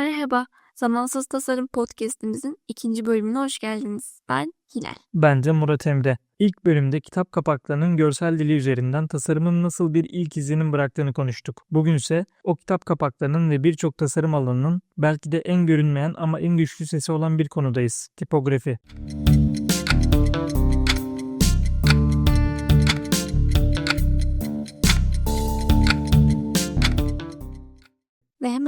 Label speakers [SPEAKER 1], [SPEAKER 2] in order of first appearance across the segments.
[SPEAKER 1] Merhaba, Zamansız Tasarım Podcast'imizin ikinci bölümüne hoş geldiniz. Ben Hilal.
[SPEAKER 2] Bence Murat Emre. İlk bölümde kitap kapaklarının görsel dili üzerinden tasarımın nasıl bir ilk izlenim bıraktığını konuştuk. Bugün ise o kitap kapaklarının ve birçok tasarım alanının belki de en görünmeyen ama en güçlü sesi olan bir konudayız. Tipografi.
[SPEAKER 1] Ve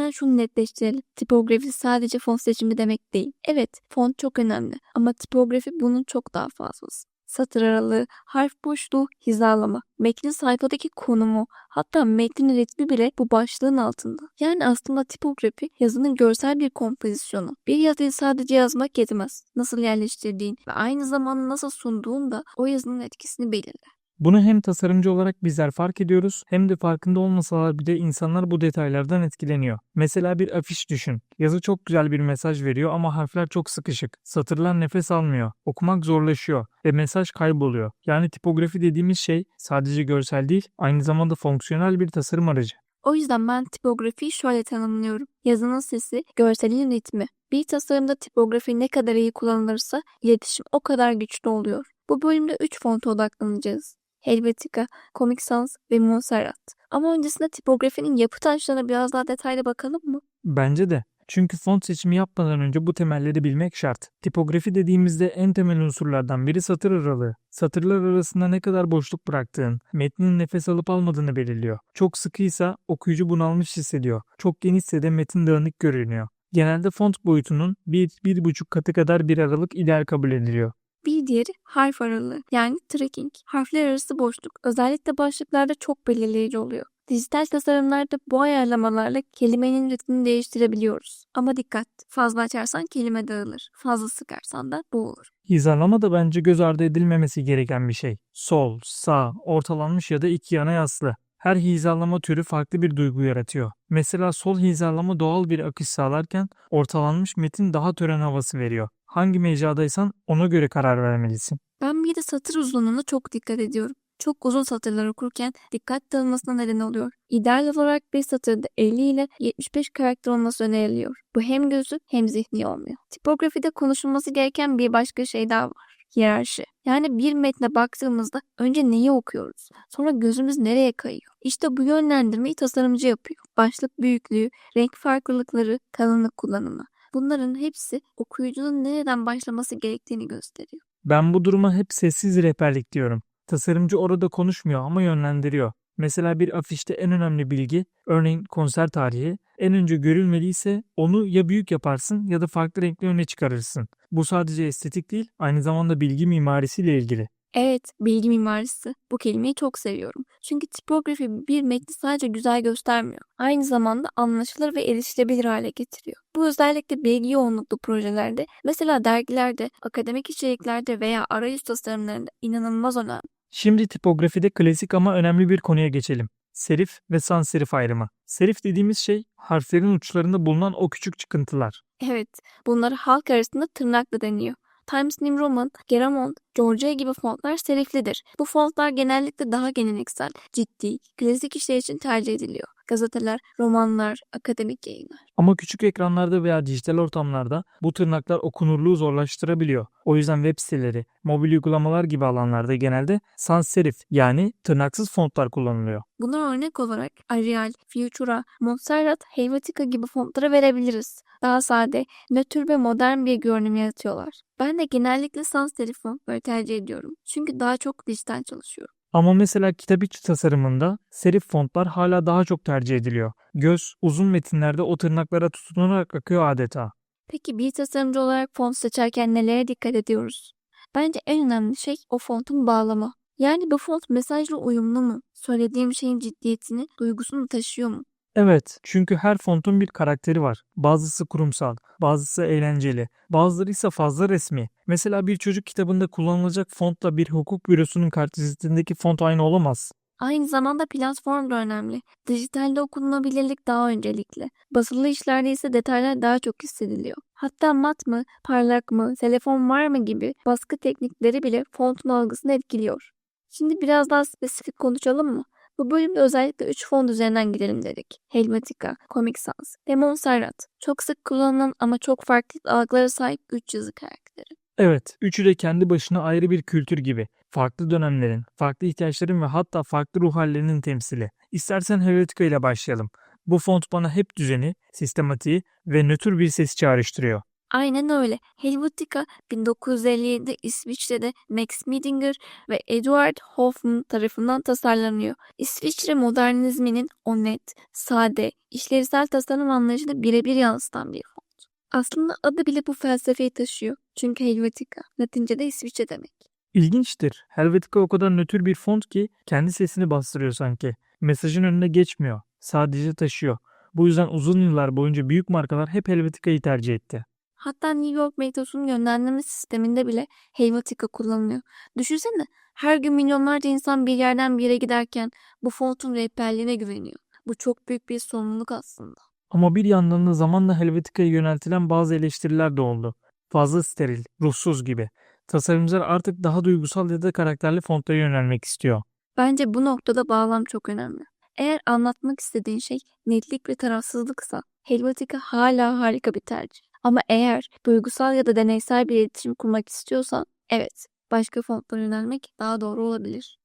[SPEAKER 1] hemen şunu netleştirelim. Tipografi sadece font seçimi demek değil. Evet, font çok önemli ama tipografi bunun çok daha fazlası. Satır aralığı, harf boşluğu, hizalama, metnin sayfadaki konumu, hatta metnin ritmi bile bu başlığın altında. Yani aslında tipografi yazının görsel bir kompozisyonu. Bir yazıyı sadece yazmak yetmez. Nasıl yerleştirdiğin ve aynı zamanda nasıl sunduğun da o yazının etkisini belirler.
[SPEAKER 2] Bunu hem tasarımcı olarak bizler fark ediyoruz hem de farkında olmasalar bile insanlar bu detaylardan etkileniyor. Mesela bir afiş düşün. Yazı çok güzel bir mesaj veriyor ama harfler çok sıkışık. Satırlar nefes almıyor. Okumak zorlaşıyor ve mesaj kayboluyor. Yani tipografi dediğimiz şey sadece görsel değil, aynı zamanda fonksiyonel bir tasarım aracı.
[SPEAKER 1] O yüzden ben tipografiyi şöyle tanımlıyorum. Yazının sesi, görselin ritmi. Bir tasarımda tipografi ne kadar iyi kullanılırsa iletişim o kadar güçlü oluyor. Bu bölümde 3 fonta odaklanacağız. Helvetica, Comic Sans ve Montserrat. Ama öncesinde tipografinin yapı taşlarına biraz daha detaylı bakalım mı?
[SPEAKER 2] Bence de. Çünkü font seçimi yapmadan önce bu temelleri bilmek şart. Tipografi dediğimizde en temel unsurlardan biri satır aralığı. Satırlar arasında ne kadar boşluk bıraktığın, metnin nefes alıp almadığını belirliyor. Çok sıkıysa okuyucu bunalmış hissediyor. Çok genişse de metin dağınık görünüyor. Genelde font boyutunun 1-1,5 katı kadar bir aralık ideal kabul ediliyor.
[SPEAKER 1] Bir diğeri harf aralığı yani tracking. Harfler arası boşluk özellikle başlıklarda çok belirleyici oluyor. Dijital tasarımlarda bu ayarlamalarla kelimenin ritmini değiştirebiliyoruz. Ama dikkat, fazla açarsan kelime dağılır. Fazla sıkarsan da boğulur.
[SPEAKER 2] Hizalama da bence göz ardı edilmemesi gereken bir şey. Sol, sağ, ortalanmış ya da iki yana yaslı. Her hizalama türü farklı bir duygu yaratıyor. Mesela sol hizalama doğal bir akış sağlarken ortalanmış metin daha tören havası veriyor. Hangi mecradaysan ona göre karar vermelisin.
[SPEAKER 1] Ben bir de satır uzunluğuna çok dikkat ediyorum. Çok uzun satırlar okurken dikkat dağılmasına neden oluyor. İdeal olarak bir satırda 50 ile 75 karakter olması öneriliyor. Bu hem gözü hem zihni olmuyor. Tipografide konuşulması gereken bir başka şey daha var. Hiyerarşi. Yani bir metne baktığımızda önce neyi okuyoruz? Sonra gözümüz nereye kayıyor? İşte bu yönlendirmeyi tasarımcı yapıyor. Başlık büyüklüğü, renk farklılıkları, kalınlık kullanımı. Bunların hepsi okuyucunun nereden başlaması gerektiğini gösteriyor.
[SPEAKER 2] Ben bu duruma hep sessiz rehberlik diyorum. Tasarımcı orada konuşmuyor ama yönlendiriyor. Mesela bir afişte en önemli bilgi, örneğin konser tarihi, en önce görülmeliyse onu ya büyük yaparsın ya da farklı renkli öne çıkarırsın. Bu sadece estetik değil, aynı zamanda bilgi mimarisiyle ilgili.
[SPEAKER 1] Evet, bilgi mimarisi. Bu kelimeyi çok seviyorum. Çünkü tipografi bir metni sadece güzel göstermiyor. Aynı zamanda anlaşılır ve erişilebilir hale getiriyor. Bu özellikle bilgi yoğunluklu projelerde, mesela dergilerde, akademik içeriklerde veya arayüz tasarımlarında inanılmaz önemli.
[SPEAKER 2] Şimdi tipografide klasik ama önemli bir konuya geçelim. Serif ve sans serif ayrımı. Serif dediğimiz şey harflerin uçlarında bulunan o küçük çıkıntılar.
[SPEAKER 1] Evet, bunları halk arasında tırnakla deniyor. Times New Roman, Garamond, Georgia gibi fontlar seriflidir. Bu fontlar genellikle daha geleneksel, ciddi, klasik işler için tercih ediliyor. Gazeteler, romanlar, akademik yayınlar.
[SPEAKER 2] Ama küçük ekranlarda veya dijital ortamlarda bu tırnaklar okunurluğu zorlaştırabiliyor. O yüzden web siteleri, mobil uygulamalar gibi alanlarda genelde sans serif yani tırnaksız fontlar kullanılıyor.
[SPEAKER 1] Buna örnek olarak Arial, Futura, Montserrat, Helvetica gibi fontları verebiliriz. Daha sade, nötr ve modern bir görünüm yaratıyorlar. Ben de genellikle sans serif fontları tercih ediyorum. Çünkü daha çok dijital çalışıyorum.
[SPEAKER 2] Ama mesela kitap içi tasarımında serif fontlar hala daha çok tercih ediliyor. Göz uzun metinlerde o tırnaklara tutunarak akıyor adeta.
[SPEAKER 1] Peki bir tasarımcı olarak font seçerken nelere dikkat ediyoruz? Bence en önemli şey o fontun bağlamı. Yani bu font mesajla uyumlu mu? Söylediğim şeyin ciddiyetini, duygusunu taşıyor mu?
[SPEAKER 2] Evet, çünkü her fontun bir karakteri var. Bazısı kurumsal, bazısı eğlenceli, bazıları ise fazla resmi. Mesela bir çocuk kitabında kullanılacak fontla bir hukuk bürosunun kartvizitindeki font aynı olamaz.
[SPEAKER 1] Aynı zamanda platform da önemli. Dijitalde okunabilirlik daha öncelikli. Basılı işlerde ise detaylar daha çok hissediliyor. Hatta mat mı, parlak mı, telefon var mı gibi baskı teknikleri bile fontun algısını etkiliyor. Şimdi biraz daha spesifik konuşalım mı? Bu bölümde özellikle 3 font üzerinden gidelim dedik. Helvetica, Comic Sans ve Montserrat. Çok sık kullanılan ama çok farklı algılara sahip 3 yazı karakteri.
[SPEAKER 2] Evet, üçü de kendi başına ayrı bir kültür gibi. Farklı dönemlerin, farklı ihtiyaçların ve hatta farklı ruh hallerinin temsili. İstersen Helvetica ile başlayalım. Bu font bana hep düzeni, sistematiği ve nötr bir ses çağrıştırıyor.
[SPEAKER 1] Aynen öyle. Helvetica 1957'de İsviçre'de Max Miedinger ve Eduard Hoffmann tarafından tasarlanıyor. İsviçre modernizminin o net, sade, işlevsel tasarım anlayışını birebir yansıtan bir font. Aslında adı bile bu felsefeyi taşıyor. Çünkü Helvetica, Latince'de İsviçre demek.
[SPEAKER 2] İlginçtir. Helvetica o kadar nötr bir font ki kendi sesini bastırıyor sanki. Mesajın önüne geçmiyor. Sadece taşıyor. Bu yüzden uzun yıllar boyunca büyük markalar hep Helvetica'yı tercih etti.
[SPEAKER 1] Hatta New York metrosunun yönlendirme sisteminde bile Helvetica kullanılıyor. Düşünsene her gün milyonlarca insan bir yerden bir yere giderken bu fontun rehberliğine güveniyor. Bu çok büyük bir sorumluluk aslında.
[SPEAKER 2] Ama bir yandan da zamanla Helvetica'ya yöneltilen bazı eleştiriler de oldu. Fazla steril, ruhsuz gibi. Tasarımcılar artık daha duygusal ya da karakterli fontlara yönelmek istiyor.
[SPEAKER 1] Bence bu noktada bağlam çok önemli. Eğer anlatmak istediğin şey netlik ve tarafsızlıksa Helvetica hala harika bir tercih. Ama eğer duygusal ya da deneysel bir iletişim kurmak istiyorsan evet başka fontlara yönelmek daha doğru olabilir.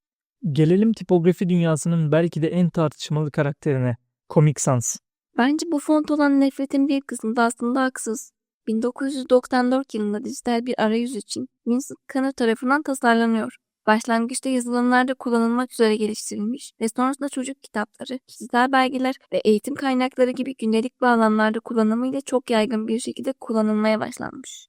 [SPEAKER 2] Gelelim tipografi dünyasının belki de en tartışmalı karakterine. Comic Sans.
[SPEAKER 1] Bence bu font olan nefretin bir kısmı da aslında haksız. 1994 yılında dijital bir arayüz için Vincent Kanner tarafından tasarlanıyor. Başlangıçta yazılımlarda kullanılmak üzere geliştirilmiş ve sonrasında çocuk kitapları, kişisel belgeler ve eğitim kaynakları gibi gündelik bağlamlarda kullanımıyla çok yaygın bir şekilde kullanılmaya başlanmış.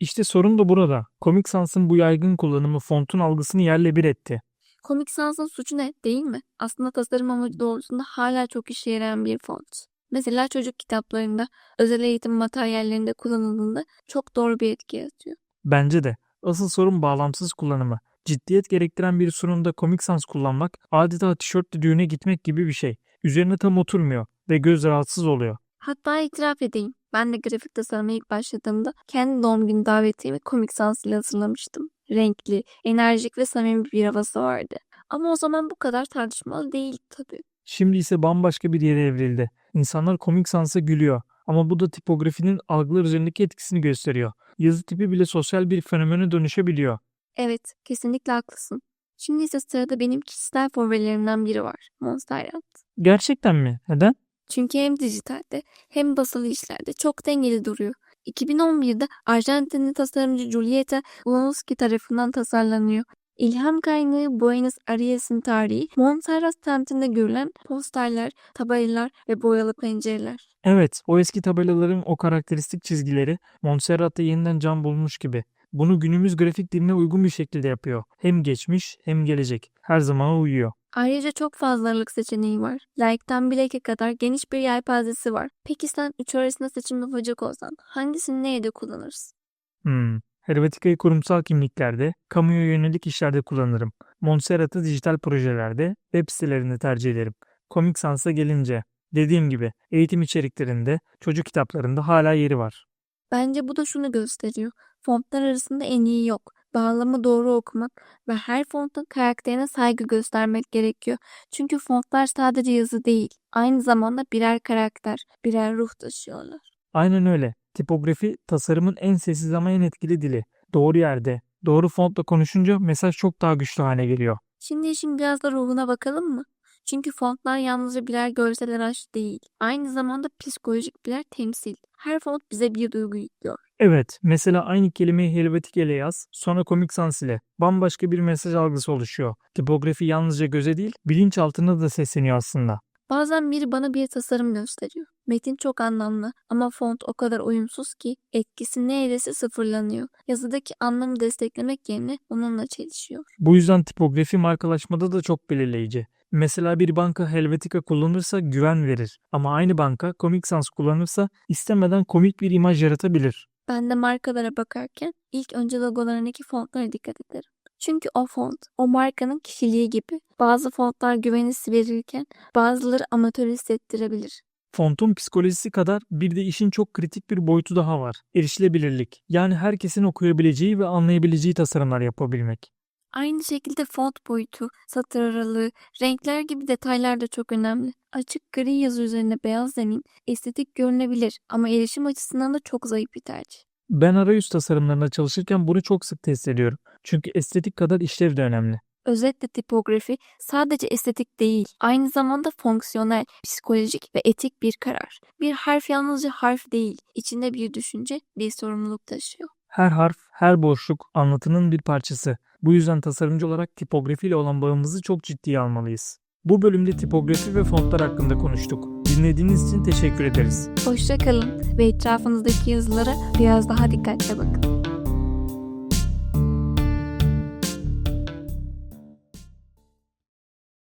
[SPEAKER 2] İşte sorun da burada. Comic Sans'ın bu yaygın kullanımı fontun algısını yerle bir etti.
[SPEAKER 1] Comic Sans'ın suçu ne değil mi? Aslında tasarım amacı doğrultusunda hala çok işe yarayan bir font. Mesela çocuk kitaplarında, özel eğitim materyallerinde kullanıldığında çok doğru bir etki yaratıyor.
[SPEAKER 2] Bence de. Asıl sorun bağlamsız kullanımı. Ciddiyet gerektiren bir sunumda Comic Sans kullanmak adeta tişörtle düğüne gitmek gibi bir şey. Üzerine tam oturmuyor ve göz rahatsız oluyor.
[SPEAKER 1] Hatta itiraf edeyim. Ben de grafik tasarıma ilk başladığımda kendi doğum günü davetiyemi Comic Sans ile hazırlamıştım. Renkli, enerjik ve samimi bir havası vardı. Ama o zaman bu kadar tartışmalı değil tabii.
[SPEAKER 2] Şimdi ise bambaşka bir yere evrildi. İnsanlar Comic Sans'a gülüyor. Ama bu da tipografinin algılar üzerindeki etkisini gösteriyor. Yazı tipi bile sosyal bir fenomene dönüşebiliyor.
[SPEAKER 1] Evet, kesinlikle haklısın. Şimdi ise sırada benim kişisel favorilerimden biri var. Montserrat.
[SPEAKER 2] Gerçekten mi? Neden?
[SPEAKER 1] Çünkü hem dijitalde hem basılı işlerde çok dengeli duruyor. 2011'de Arjantinli tasarımcı Julieta Blonsky tarafından tasarlanıyor. İlham kaynağı Buenos Aires'in tarihi Montserrat semtinde görülen posterler, tabelalar ve boyalı pencereler.
[SPEAKER 2] Evet, o eski tabelaların o karakteristik çizgileri Montserrat'ta yeniden can bulmuş gibi. Bunu günümüz grafik diline uygun bir şekilde yapıyor. Hem geçmiş hem gelecek. Her zamana uyuyor.
[SPEAKER 1] Ayrıca çok fazla aralık seçeneği var. Like'tan Black'e kadar geniş bir yelpazesi var. Peki sen üç arasında seçim yapacak olsan hangisini nerede kullanırsın?
[SPEAKER 2] Hmm. Helvetica'yı kurumsal kimliklerde, kamuya yönelik işlerde kullanırım. Montserrat'ı dijital projelerde, web sitelerinde tercih ederim. Comic Sans'a gelince, dediğim gibi eğitim içeriklerinde, çocuk kitaplarında hala yeri var.
[SPEAKER 1] Bence bu da şunu gösteriyor. Fontlar arasında en iyi yok. Bağlamı doğru okumak ve her fontun karakterine saygı göstermek gerekiyor. Çünkü fontlar sadece yazı değil, aynı zamanda birer karakter, birer ruh taşıyorlar.
[SPEAKER 2] Aynen öyle. Tipografi tasarımın en sessiz ama en etkili dili. Doğru yerde, doğru fontla konuşunca mesaj çok daha güçlü hale geliyor.
[SPEAKER 1] Şimdi işin biraz da ruhuna bakalım mı? Çünkü fontlar yalnızca birer görsel araç değil. Aynı zamanda psikolojik birer temsil. Her font bize bir duygu yüklüyor.
[SPEAKER 2] Evet, mesela aynı kelimeyi Helvetica ile yaz, sonra Comic Sans ile. Bambaşka bir mesaj algısı oluşuyor. Tipografi yalnızca göze değil, bilinçaltına da sesleniyor aslında.
[SPEAKER 1] Bazen biri bana bir tasarım gösteriyor. Metin çok anlamlı ama font o kadar uyumsuz ki etkisi neredeyse sıfırlanıyor. Yazıdaki anlamı desteklemek yerine onunla çelişiyor.
[SPEAKER 2] Bu yüzden tipografi markalaşmada da çok belirleyici. Mesela bir banka Helvetica kullanırsa güven verir ama aynı banka Comic Sans kullanırsa istemeden komik bir imaj yaratabilir.
[SPEAKER 1] Ben de markalara bakarken ilk önce logolarındaki fontlara dikkat ederim. Çünkü o font, o markanın kişiliği gibi. Bazı fontlar güvenisi verirken bazıları amatör hissettirebilir.
[SPEAKER 2] Fontun psikolojisi kadar bir de işin çok kritik bir boyutu daha var. Erişilebilirlik. Yani herkesin okuyabileceği ve anlayabileceği tasarımlar yapabilmek.
[SPEAKER 1] Aynı şekilde font boyutu, satır aralığı, renkler gibi detaylar da çok önemli. Açık gri yazı üzerine beyaz zemin estetik görünebilir ama erişim açısından da çok zayıf bir tercih.
[SPEAKER 2] Ben arayüz tasarımlarında çalışırken bunu çok sık test ediyorum. Çünkü estetik kadar işlev de önemli.
[SPEAKER 1] Özetle tipografi sadece estetik değil, aynı zamanda fonksiyonel, psikolojik ve etik bir karar. Bir harf yalnızca harf değil, içinde bir düşünce, bir sorumluluk taşıyor.
[SPEAKER 2] Her harf, her boşluk anlatının bir parçası. Bu yüzden tasarımcı olarak tipografiyle olan bağımızı çok ciddiye almalıyız. Bu bölümde tipografi ve fontlar hakkında konuştuk. Dinlediğiniz için teşekkür ederiz.
[SPEAKER 1] Hoşça kalın ve etrafınızdaki yazılara biraz daha dikkatle bakın.